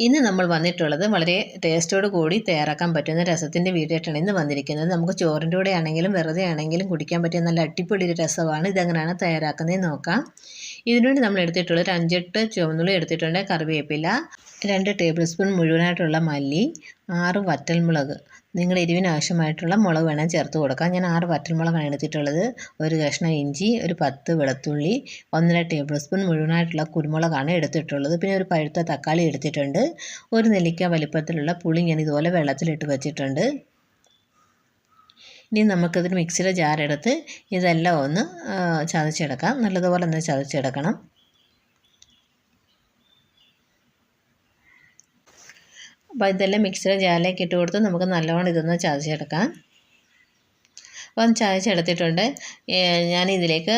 ഇന്ന് നമ്മൾ വന്നിട്ടുള്ളത് വളരെ ടേസ്റ്റോട് കൂടി തയ്യാറാക്കാൻ പറ്റുന്ന രസത്തിന്റെ വീഡിയോട്ടാണ് ഇന്ന് വന്നിരിക്കുന്നത്. നമുക്ക് ചോറിന്റെ കൂടെ ആണെങ്കിലും വെറുതെ ആണെങ്കിലും കുടിക്കാൻ പറ്റിയ നല്ല അടിപൊളി ഒരു രസമാണ്. ഇതെങ്ങനെയാണ് തയ്യാറാക്കുന്നത് നോക്കാം. ഇതിനുവേണ്ടി നമ്മൾ എടുത്തിട്ടുള്ള ഒരു അഞ്ചെട്ട് ചുവന്നുള്ളി എടുത്തിട്ടുണ്ട് കറിവേപ്പില രണ്ട് ടേബിൾ സ്പൂൺ മുഴുവനായിട്ടുള്ള മല്ലി ആറ് വറ്റൽമുളക്. നിങ്ങളുടെ എരിവിന് ആവശ്യമായിട്ടുള്ള മുളക് വേണം ചേർത്ത് കൊടുക്കാം. ഞാൻ ആറ് വറ്റൽമുളകാണ് എടുത്തിട്ടുള്ളത്. ഒരു കഷ്ണം ഇഞ്ചി ഒരു പത്ത് വെളുത്തുള്ളി ഒന്നര ടേബിൾ സ്പൂൺ മുഴുവനായിട്ടുള്ള കുരുമുളകാണ് എടുത്തിട്ടുള്ളത്. പിന്നെ ഒരു പഴുത്ത തക്കാളി എടുത്തിട്ടുണ്ട്. ഒരു നെല്ലിക്ക വലിപ്പത്തിലുള്ള പുളി ഞാൻ ഇതുപോലെ വെള്ളത്തിലിട്ട് വെച്ചിട്ടുണ്ട്. ഇനി നമുക്കതിന് മിക്സിയുടെ ജാറെടുത്ത് ഇതെല്ലാം ഒന്ന് ചതച്ചെടുക്കാം. നല്ലതുപോലെ ഒന്ന് ചതച്ചെടുക്കണം. അപ്പോൾ ഇതെല്ലാം മിക്സിയുടെ ജാലിലേക്ക് ഇട്ട് കൊടുത്ത് നമുക്ക് നല്ലവണ്ണം ഇതൊന്ന് ചതച്ചെടുക്കാം. അപ്പം ചതച്ചെടുത്തിട്ടുണ്ട്. ഞാൻ ഇതിലേക്ക്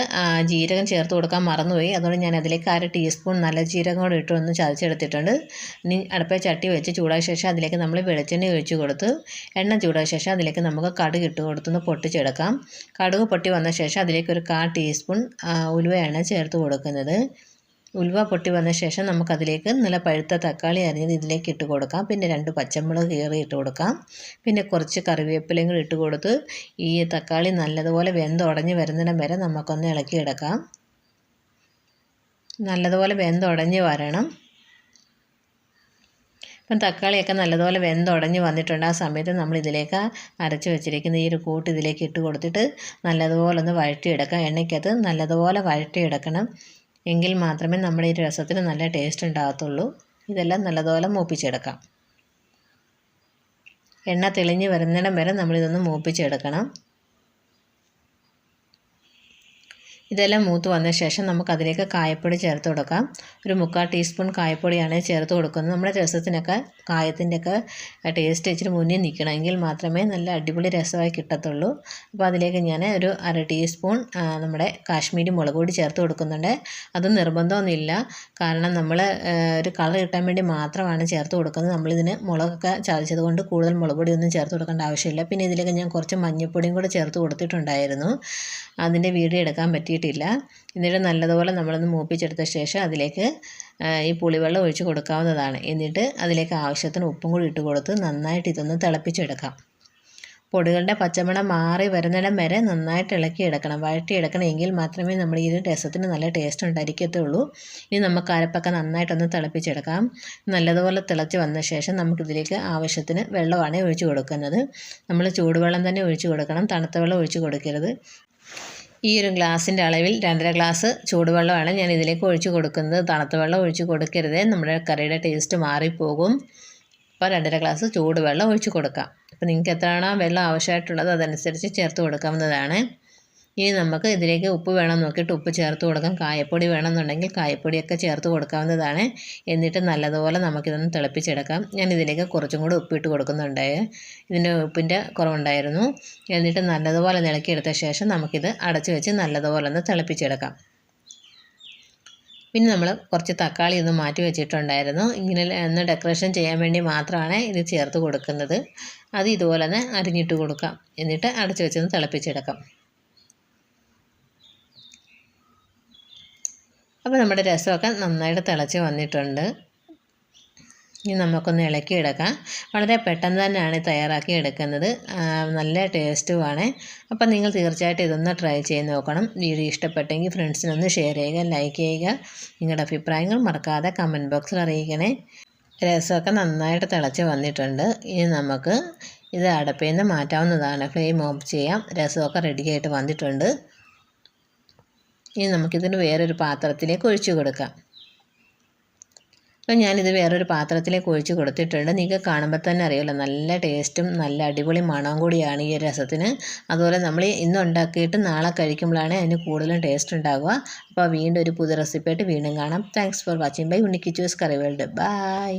ജീരകം ചേർത്ത് കൊടുക്കാൻ മറന്നുപോയി. അതുകൊണ്ട് ഞാൻ അതിലേക്ക് അര ടീസ്പൂൺ നല്ല ജീരകം കൂടെ ഇട്ട് ഒന്ന് ചതച്ചെടുത്തിട്ടുണ്ട്. ഇനി ചട്ടി വെച്ച് ചൂടായ ശേഷം അതിലേക്ക് നമ്മൾ വെളിച്ചെണ്ണ ഒഴിച്ച് കൊടുത്ത് എണ്ണ ചൂടായ ശേഷം അതിലേക്ക് നമുക്ക് കടുക് ഇട്ട് കൊടുത്തൊന്ന് പൊട്ടിച്ചെടുക്കാം. കടുക് പൊട്ടി വന്ന ശേഷം അതിലേക്ക് ഒരു കാ ടീസ്പൂൺ ഉലുവയാണ് ചേർത്ത് കൊടുക്കുന്നത്. ഉലുവ പൊട്ടി വന്ന ശേഷം നമുക്കതിലേക്ക് നല്ല പഴുത്ത തക്കാളി അരിഞ്ഞത് ഇതിലേക്ക് ഇട്ട് കൊടുക്കാം. പിന്നെ രണ്ട് പച്ചമുളക് കീറി ഇട്ട് കൊടുക്കാം. പിന്നെ കുറച്ച് കറിവേപ്പിലയും കൂടി ഇട്ട് കൊടുത്ത് ഈ തക്കാളി നല്ലതുപോലെ വെന്തുടഞ്ഞ് വരുന്നിടം വരെ നമുക്കൊന്ന് ഇളക്കിയെടുക്കാം നല്ലതുപോലെ വെന്തുടഞ്ഞ് വരണം. ഇപ്പം തക്കാളിയൊക്കെ നല്ലതുപോലെ വെന്തുടഞ്ഞ് വന്നിട്ടുണ്ട്. ആ സമയത്ത് നമ്മൾ ഇതിലേക്ക് അരച്ച് വെച്ചിരിക്കുന്ന ഈ ഒരു കൂട്ട് ഇതിലേക്ക് ഇട്ട് കൊടുത്തിട്ട് നല്ലതുപോലെ ഒന്ന് വഴറ്റിയെടുക്കാം. എണ്ണയ്ക്കകത്ത് നല്ലതുപോലെ വഴറ്റിയെടുക്കണം. എങ്കിൽ മാത്രമേ നമ്മുടെ ഈ രസത്തിന് നല്ല ടേസ്റ്റ് ഉണ്ടാകത്തുള്ളൂ. ഇതെല്ലാം നല്ലതുപോലെ മൂപ്പിച്ചെടുക്കാം. എണ്ണ തെളിഞ്ഞ് വരുന്നിടം വരെ നമ്മളിതൊന്ന് മൂപ്പിച്ചെടുക്കണം. ഇതെല്ലാം മൂത്ത് വന്ന ശേഷം നമുക്ക് അതിലേക്ക് കായപ്പൊടി ചേർത്ത് കൊടുക്കാം. ഒരു മുക്കാൽ ടീസ്പൂൺ കായപ്പൊടിയാണ് ചേർത്ത് കൊടുക്കുന്നത്. നമ്മുടെ രസത്തിനൊക്കെ കായത്തിന്റെയൊക്കെ ടേസ്റ്റ് ഇച്ചിരി മുന്നിൽ നിൽക്കണമെങ്കിൽ മാത്രമേ നല്ല അടിപൊളി രസമായി കിട്ടത്തുള്ളൂ. അപ്പോൾ അതിലേക്ക് ഞാൻ ഒരു അര ടീസ്പൂൺ നമ്മുടെ കാശ്മീരി മുളക് പൊടി ചേർത്ത് കൊടുക്കുന്നുണ്ട്. അത് നിർബന്ധമൊന്നുമില്ല. കാരണം നമ്മൾ ഒരു കളർ കിട്ടാൻ വേണ്ടി മാത്രമാണ് ചേർത്ത് കൊടുക്കുന്നത്. നമ്മളിതിന് മുളകൊക്കെ ചതച്ചത് കൊണ്ട് കൂടുതൽ മുളക് പൊടിയൊന്നും ചേർത്ത് കൊടുക്കേണ്ട ആവശ്യമില്ല. പിന്നെ ഇതിലേക്ക് ഞാൻ കുറച്ച് മഞ്ഞൾപ്പൊടിയും കൂടെ ചേർത്ത് കൊടുത്തിട്ടുണ്ടായിരുന്നു. അതിന്റെ വീഡിയോ എടുക്കാൻ പറ്റി കിട്ടിയിട്ടില്ല. എന്നിട്ട് നല്ലതുപോലെ നമ്മളൊന്ന് മൂപ്പിച്ചെടുത്ത ശേഷം അതിലേക്ക് ഈ പുളിവെള്ളം ഒഴിച്ച് കൊടുക്കാവുന്നതാണ്. എന്നിട്ട് അതിലേക്ക് ആവശ്യത്തിന് ഉപ്പും കൂടി ഇട്ട് കൊടുത്ത് നന്നായിട്ട് ഇതൊന്ന് തിളപ്പിച്ചെടുക്കാം. പൊടികളുടെ പച്ചമണം മാറി വരുന്നിടം വരെ നന്നായിട്ട് ഇളക്കിയെടുക്കണം വഴറ്റിയെടുക്കണമെങ്കിൽ മാത്രമേ നമ്മൾ ഈ രസത്തിന് നല്ല ടേസ്റ്റ് ഉണ്ടായിരിക്കത്തുള്ളൂ. ഇനി നമുക്ക് അരപ്പൊക്കെ നന്നായിട്ടൊന്ന് തിളപ്പിച്ചെടുക്കാം. നല്ലതുപോലെ തിളച്ച് വന്ന ശേഷം നമുക്കിതിലേക്ക് ആവശ്യത്തിന് വെള്ളമാണ് ഒഴിച്ച് കൊടുക്കുന്നത്. നമ്മൾ ചൂടുവെള്ളം തന്നെ ഒഴിച്ച് കൊടുക്കണം. തണുത്ത വെള്ളം ഒഴിച്ച് കൊടുക്കരുത്. ഈ ഒരു ഗ്ലാസിന്റെ അളവിൽ രണ്ടര ഗ്ലാസ് ചൂടുവെള്ളമാണ് ഞാൻ ഇതിലേക്ക് ഒഴിച്ച് കൊടുക്കുന്നത്. തണുത്ത വെള്ളം ഒഴിച്ച് കൊടുക്കരുത്. നമ്മുടെ കറിയുടെ ടേസ്റ്റ് മാറിപ്പോകും. അപ്പോൾ രണ്ടര ഗ്ലാസ് ചൂടുവെള്ളം ഒഴിച്ച് കൊടുക്കാം. അപ്പോൾ നിങ്ങൾക്ക് എത്രയാണോ വെള്ളം ആവശ്യമായിട്ടുള്ളത് അതനുസരിച്ച് ചേർത്ത് കൊടുക്കാവുന്നതാണ്. ഇനി നമുക്ക് ഇതിലേക്ക് ഉപ്പ് വേണം നോക്കിയിട്ട് ഉപ്പ് ചേർത്ത് കൊടുക്കാം. കായപ്പൊടി വേണമെന്നുണ്ടെങ്കിൽ കായപ്പൊടിയൊക്കെ ചേർത്ത് കൊടുക്കാവുന്നതാണ്. എന്നിട്ട് നല്ലതുപോലെ നമുക്കിതൊന്ന് തിളപ്പിച്ചെടുക്കാം. ഞാൻ ഇതിലേക്ക് കുറച്ചും കൂടി ഉപ്പിട്ട് കൊടുക്കുന്നുണ്ട്. ഇതിന്റെ ഉപ്പിന്റെ കുറവുണ്ടായിരുന്നു. എന്നിട്ട് നല്ലതുപോലെ നിളക്കിയെടുത്ത ശേഷം നമുക്കിത് അടച്ചു വെച്ച് നല്ലതുപോലെ ഒന്ന് തിളപ്പിച്ചെടുക്കാം. പിന്നെ നമ്മൾ കുറച്ച് തക്കാളി ഒന്ന് മാറ്റി വെച്ചിട്ടുണ്ടായിരുന്നു. ഇങ്ങനെ ഒന്ന് ഡെക്കറേഷൻ ചെയ്യാൻ വേണ്ടി മാത്രമാണ് ഇത് ചേർത്ത് കൊടുക്കുന്നത്. അത് ഇതുപോലെ തന്നെ അരിഞ്ഞിട്ട് കൊടുക്കാം. എന്നിട്ട് അടച്ചു വെച്ചൊന്ന് തിളപ്പിച്ചെടുക്കാം. അപ്പോൾ നമ്മുടെ രസമൊക്കെ നന്നായിട്ട് തിളച്ച് വന്നിട്ടുണ്ട്. ഇനി നമുക്കൊന്ന് ഇളക്കി എടുക്കാം വളരെ പെട്ടെന്ന് തന്നെയാണ് തയ്യാറാക്കി എടുക്കുന്നത് നല്ല ടേസ്റ്റുമാണ്. അപ്പം നിങ്ങൾ തീർച്ചയായിട്ടും ഇതൊന്ന് ട്രൈ ചെയ്ത് നോക്കണം. വീഡിയോ ഇഷ്ടപ്പെട്ടെങ്കിൽ ഫ്രണ്ട്സിനൊന്ന് ഷെയർ ചെയ്യുക ലൈക്ക് ചെയ്യുക. നിങ്ങളുടെ അഭിപ്രായങ്ങൾ മറക്കാതെ കമന്റ് ബോക്സിൽ അറിയിക്കണേ. രസമൊക്കെ നന്നായിട്ട് തിളച്ച് വന്നിട്ടുണ്ട്. ഇനി നമുക്ക് ഇത് അടപ്പിൽ നിന്ന് മാറ്റാവുന്നതാണ്. ഫ്ലെയിം ഓഫ് ചെയ്യാം. രസമൊക്കെ റെഡിയായിട്ട് വന്നിട്ടുണ്ട്. ഇനി നമുക്കിതിന് വേറൊരു പാത്രത്തിലേക്ക് ഒഴിച്ച് കൊടുക്കാം. അപ്പം ഞാനിത് വേറൊരു പാത്രത്തിലേക്ക് ഒഴിച്ച് കൊടുത്തിട്ടുണ്ട്. നിങ്ങൾക്ക് കാണുമ്പോൾ തന്നെ അറിയാമല്ലോ നല്ല ടേസ്റ്റും നല്ല അടിപൊളി മണവും കൂടിയാണ് ഈ രസത്തിന്. അതുപോലെ നമ്മൾ ഇന്ന് ഉണ്ടാക്കിയിട്ട് നാളെ കഴിക്കുമ്പോഴാണ് അതിന് കൂടുതലും ടേസ്റ്റ് ഉണ്ടാകുക അപ്പോൾ വീണ്ടും ഒരു പുതിയ റെസിപ്പി ആയിട്ട് വീണ്ടും കാണാം. താങ്ക്സ് ഫോർ വാച്ചിങ് ബൈ ഉണ്ണിക്കിച്ചൂസ് കറി വേൾഡ്. ബൈ